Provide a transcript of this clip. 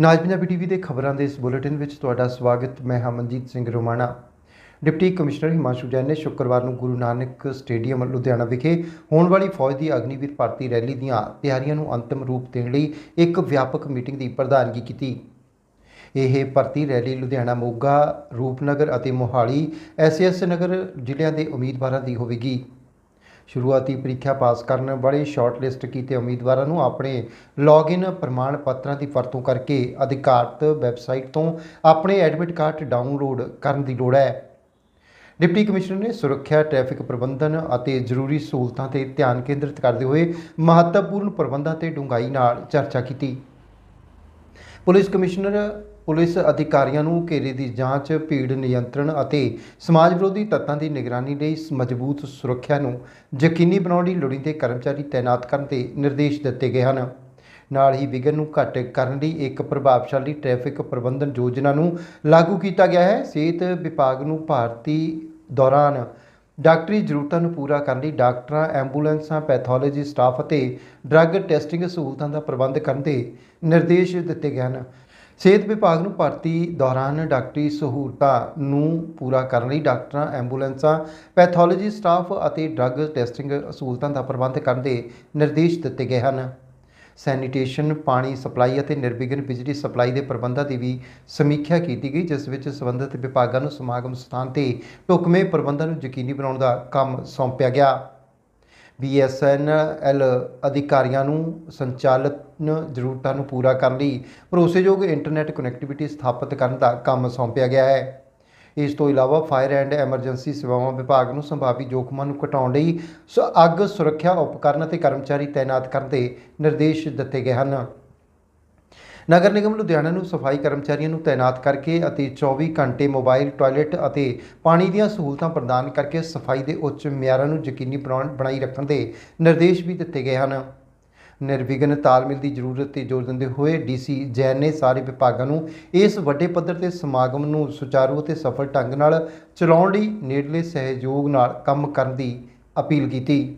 ਨਾਜ Punjabi TV ਦੇ ਖਬਰਾਂ ਦੇ ਇਸ ਬੁਲੇਟਿਨ ਵਿੱਚ ਤੁਹਾਡਾ ਸਵਾਗਤ, ਮੈਂ ਹਮਨਜੀਤ ਸਿੰਘ ਰੋਮਾਣਾ। ਡਿਪਟੀ ਕਮਿਸ਼ਨਰ ਹਿਮਾਂਸ਼ੂ ਜੈਨ ਨੇ ਸ਼ੁੱਕਰਵਾਰ ਨੂੰ ਗੁਰੂ ਨਾਨਕ ਸਟੇਡੀਅਮ ਲੁਧਿਆਣਾ ਵਿਖੇ ਹੋਣ ਵਾਲੀ ਫੌਜ ਦੀ ਅਗਨੀਵੀਰ ਭਰਤੀ ਰੈਲੀ ਦੀਆਂ ਤਿਆਰੀਆਂ ਨੂੰ ਅੰਤਮ ਰੂਪ ਦੇਣ ਲਈ ਇੱਕ ਵਿਆਪਕ ਮੀਟਿੰਗ ਦੀ ਪ੍ਰਧਾਨਗੀ ਕੀਤੀ। ਇਹ ਭਰਤੀ ਰੈਲੀ ਲੁਧਿਆਣਾ, ਮੋਗਾ, ਰੂਪਨਗਰ ਅਤੇ ਮੋਹਾਲੀ ਐਸਐਸ ਨਗਰ ਜ਼ਿਲ੍ਹਿਆਂ ਦੇ ਉਮੀਦਵਾਰਾਂ ਦੀ ਹੋਵੇਗੀ। ਸ਼ੁਰੂਆਤੀ ਪ੍ਰੀਖਿਆ ਪਾਸ ਕਰਨ ਵਾਲੇ ਸ਼ਾਰਟਲਿਸਟ ਕੀਤੇ ਉਮੀਦਵਾਰਾਂ ਨੂੰ ਆਪਣੇ ਲੌਗਇਨ ਪ੍ਰਮਾਣ ਪੱਤਰਾਂ ਦੀ ਵਰਤੋਂ ਕਰਕੇ ਅਧਿਕਾਰਤ ਵੈਬਸਾਈਟ ਤੋਂ ਆਪਣੇ ਐਡਮਿਟ ਕਾਰਡ ਡਾਊਨਲੋਡ ਕਰਨ ਦੀ ਲੋੜ ਹੈ। ਡਿਪਟੀ ਕਮਿਸ਼ਨਰ ਨੇ ਸੁਰੱਖਿਆ, ਟ੍ਰੈਫਿਕ ਪ੍ਰਬੰਧਨ ਅਤੇ ਜ਼ਰੂਰੀ ਸਹੂਲਤਾਂ ਤੇ ਧਿਆਨ ਕੇਂਦਰਿਤ ਕਰਦੇ ਹੋਏ ਮਹੱਤਵਪੂਰਨ ਪ੍ਰਬੰਧਾਂ ਤੇ ਡੂੰਘਾਈ ਨਾਲ ਚਰਚਾ ਕੀਤੀ। ਪੁਲਿਸ ਕਮਿਸ਼ਨਰ ਪੁਲਿਸ ਅਧਿਕਾਰੀਆਂ ਨੂੰ ਘੇਰੇ ਦੀ ਜਾਂਚ, ਭੀੜ ਨਿਯੰਤਰਣ ਅਤੇ ਸਮਾਜ ਵਿਰੋਧੀ ਤੱਤਾਂ ਦੀ ਨਿਗਰਾਨੀ ਲਈ ਮਜ਼ਬੂਤ ਸੁਰੱਖਿਆ ਨੂੰ ਯਕੀਨੀ ਬਣਾਉਣ ਲਈ ਲੋੜੀਂਦੇ ਕਰਮਚਾਰੀ ਤਾਇਨਾਤ ਕਰਨ ਦੇ ਨਿਰਦੇਸ਼ ਦਿੱਤੇ ਗਏ ਹਨ। ਨਾਲ ਹੀ ਵਿਘਨ ਨੂੰ ਘੱਟ ਕਰਨ ਲਈ ਇੱਕ ਪ੍ਰਭਾਵਸ਼ਾਲੀ ਟ੍ਰੈਫਿਕ ਪ੍ਰਬੰਧਨ ਯੋਜਨਾ ਨੂੰ ਲਾਗੂ ਕੀਤਾ ਗਿਆ ਹੈ। ਸਿਹਤ ਵਿਭਾਗ ਨੂੰ ਭਾਰਤੀ ਦੌਰਾਨ ਡਾਕਟਰੀ ਜ਼ਰੂਰਤਾਂ ਨੂੰ ਪੂਰਾ ਕਰਨ ਲਈ ਡਾਕਟਰਾਂ, ਐਂਬੂਲੈਂਸਾਂ, ਪੈਥੋਲੋਜੀ ਸਟਾਫ ਅਤੇ ਡਰੱਗ ਟੈਸਟਿੰਗ ਸਹੂਲਤਾਂ ਦਾ ਪ੍ਰਬੰਧ ਕਰਨ ਦੇ ਨਿਰਦੇਸ਼ ਦਿੱਤੇ ਗਏ ਹਨ। ਸਿਹਤ ਵਿਭਾਗ ਨੂੰ ਭਰਤੀ ਦੌਰਾਨ ਡਾਕਟਰੀ ਸਹੂਲਤਾਂ ਨੂੰ ਪੂਰਾ ਕਰਨ ਲਈ ਡਾਕਟਰਾਂ, ਐਂਬੂਲੈਂਸਾਂ, ਪੈਥੋਲੋਜੀ ਸਟਾਫ ਅਤੇ ਡਰੱਗ ਟੈਸਟਿੰਗ ਸਹੂਲਤਾਂ ਦਾ ਪ੍ਰਬੰਧ ਕਰਨ ਦੇ ਨਿਰਦੇਸ਼ ਦਿੱਤੇ ਗਏ ਹਨ। ਸੈਨੀਟੇਸ਼ਨ, ਪਾਣੀ ਸਪਲਾਈ ਅਤੇ ਨਿਰਵਿਘਨ ਬਿਜਲੀ ਸਪਲਾਈ ਦੇ ਪ੍ਰਬੰਧਾਂ ਦੀ ਵੀ ਸਮੀਖਿਆ ਕੀਤੀ ਗਈ, ਜਿਸ ਵਿੱਚ ਸੰਬੰਧਿਤ ਵਿਭਾਗਾਂ ਨੂੰ ਸਮਾਗਮ ਸਥਾਨ ਤੇ ਢੁਕਵੇਂ ਪ੍ਰਬੰਧਾਂ ਨੂੰ ਯਕੀਨੀ ਬਣਾਉਣ ਦਾ ਕੰਮ ਸੌਂਪਿਆ ਗਿਆ। BSNL ਅਧਿਕਾਰੀਆਂ ਨੂੰ ਸੰਚਾਲਨ ਜ਼ਰੂਰਤਾਂ ਨੂੰ ਪੂਰਾ ਕਰਨ ਲਈ ਭਰੋਸੇਯੋਗ ਇੰਟਰਨੈਟ ਕਨੈਕਟੀਵਿਟੀ ਸਥਾਪਿਤ ਕਰਨ ਦਾ ਕੰਮ ਸੌਂਪਿਆ ਗਿਆ ਹੈ। ਇਸ ਤੋਂ ਇਲਾਵਾ ਫਾਇਰ ਐਂਡ ਐਮਰਜੈਂਸੀ ਸੇਵਾਵਾਂ ਵਿਭਾਗ ਨੂੰ ਸੰਭਾਵੀ ਜੋਖਮਾਂ ਨੂੰ ਘਟਾਉਣ ਲਈ ਸ- ਅੱਗ ਸੁਰੱਖਿਆ ਉਪਕਰਨ ਅਤੇ ਕਰਮਚਾਰੀ ਤਾਇਨਾਤ ਕਰਨ ਦੇ ਨਿਰਦੇਸ਼ ਦਿੱਤੇ ਗਏ ਹਨ। ਨਗਰ ਨਿਗਮ ਲੁਧਿਆਣਾ ਨੂੰ ਸਫ਼ਾਈ ਕਰਮਚਾਰੀਆਂ ਨੂੰ ਤਾਇਨਾਤ ਕਰਕੇ ਅਤੇ 24 ਘੰਟੇ ਮੋਬਾਈਲ, ਟਾਇਲਟ ਅਤੇ ਪਾਣੀ ਦੀਆਂ ਸਹੂਲਤਾਂ ਪ੍ਰਦਾਨ ਕਰਕੇ ਸਫ਼ਾਈ ਦੇ ਉੱਚ ਮਿਆਰਾਂ ਨੂੰ ਯਕੀਨੀ ਬਣਾਉਣ, ਬਣਾਈ ਰੱਖਣ ਦੇ ਨਿਰਦੇਸ਼ ਵੀ ਦਿੱਤੇ ਗਏ ਹਨ। ਨਿਰਵਿਘਨ ਤਾਲਮੇਲ ਦੀ ਜ਼ਰੂਰਤ ਤੇ ਜ਼ੋਰ ਦਿੰਦੇ ਹੋਏ ਡੀਸੀ ਜੈਨ ਨੇ ਸਾਰੇ ਵਿਭਾਗਾਂ ਨੂੰ ਇਸ ਵੱਡੇ ਪੱਧਰ ਤੇ ਸਮਾਗਮ ਨੂੰ ਸੁਚਾਰੂ ਅਤੇ ਸਫਲ ਢੰਗ ਨਾਲ ਚਲਾਉਣ ਲਈ ਨੇੜਲੇ ਸਹਿਯੋਗ ਨਾਲ ਕੰਮ ਕਰਨ ਦੀ ਅਪੀਲ ਕੀਤੀ।